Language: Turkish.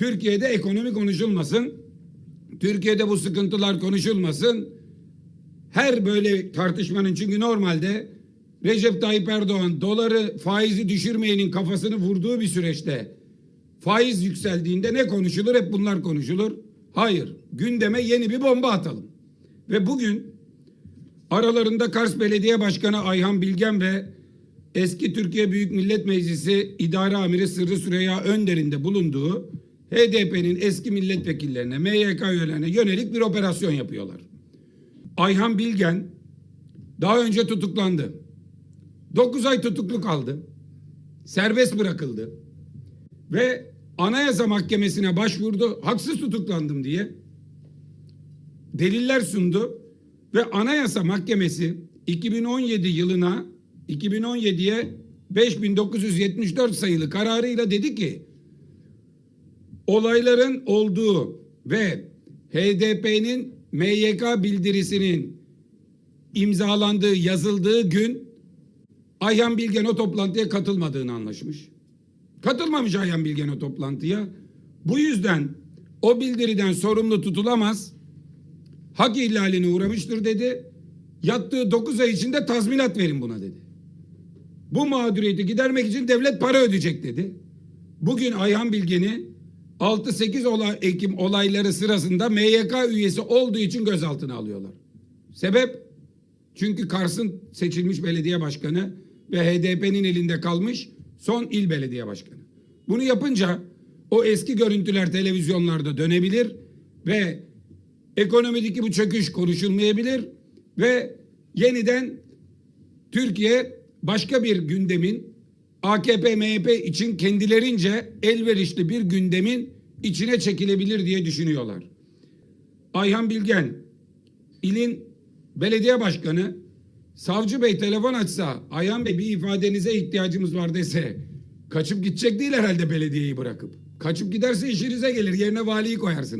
Türkiye'de ekonomi konuşulmasın. Türkiye'de bu sıkıntılar konuşulmasın. Her böyle tartışmanın çünkü normalde Recep Tayyip Erdoğan doları faizi düşürmeyenin kafasını vurduğu bir süreçte faiz yükseldiğinde ne konuşulur? Hep bunlar konuşulur. Hayır. Gündeme yeni bir bomba atalım. Ve bugün aralarında Kars Belediye Başkanı Ayhan Bilgen ve eski Türkiye Büyük Millet Meclisi İdare Amiri Sırrı Süreyya Önder'in de bulunduğu HDP'nin eski milletvekillerine, MYK üyelerine yönelik bir operasyon yapıyorlar. Ayhan Bilgen daha önce tutuklandı. 9 ay tutuklu kaldı. Serbest bırakıldı. Ve Anayasa Mahkemesi'ne başvurdu. Haksız tutuklandım diye. Deliller sundu ve Anayasa Mahkemesi 2017 yılına 2017'ye 5974 sayılı kararıyla dedi ki olayların olduğu ve HDP'nin MYK bildirisinin imzalandığı, yazıldığı gün Ayhan Bilgen o toplantıya katılmadığını anlaşmış. Katılmamış Ayhan Bilgen o toplantıya. Bu yüzden o bildiriden sorumlu tutulamaz. Hak ihlaline uğramıştır dedi. Yattığı 9 ay içinde tazminat verin buna dedi. Bu mağduriyeti gidermek için devlet para ödeyecek dedi. Bugün Ayhan Bilgen'i 6-8 olay, Ekim olayları sırasında MYK üyesi olduğu için gözaltına alıyorlar. Sebep? Çünkü Kars'ın seçilmiş belediye başkanı ve HDP'nin elinde kalmış son il belediye başkanı. Bunu yapınca o eski görüntüler televizyonlarda dönebilir ve ekonomideki bu çöküş konuşulmayabilir ve yeniden Türkiye başka bir gündemin AKP MHP için kendilerince elverişli bir gündemin içine çekilebilir diye düşünüyorlar. Ayhan Bilgen ilin belediye başkanı savcı bey telefon açsa Ayhan Bey bir ifadenize ihtiyacımız var dese kaçıp gidecek değil herhalde belediyeyi bırakıp. Kaçıp giderse işinize gelir yerine valiyi koyarsınız.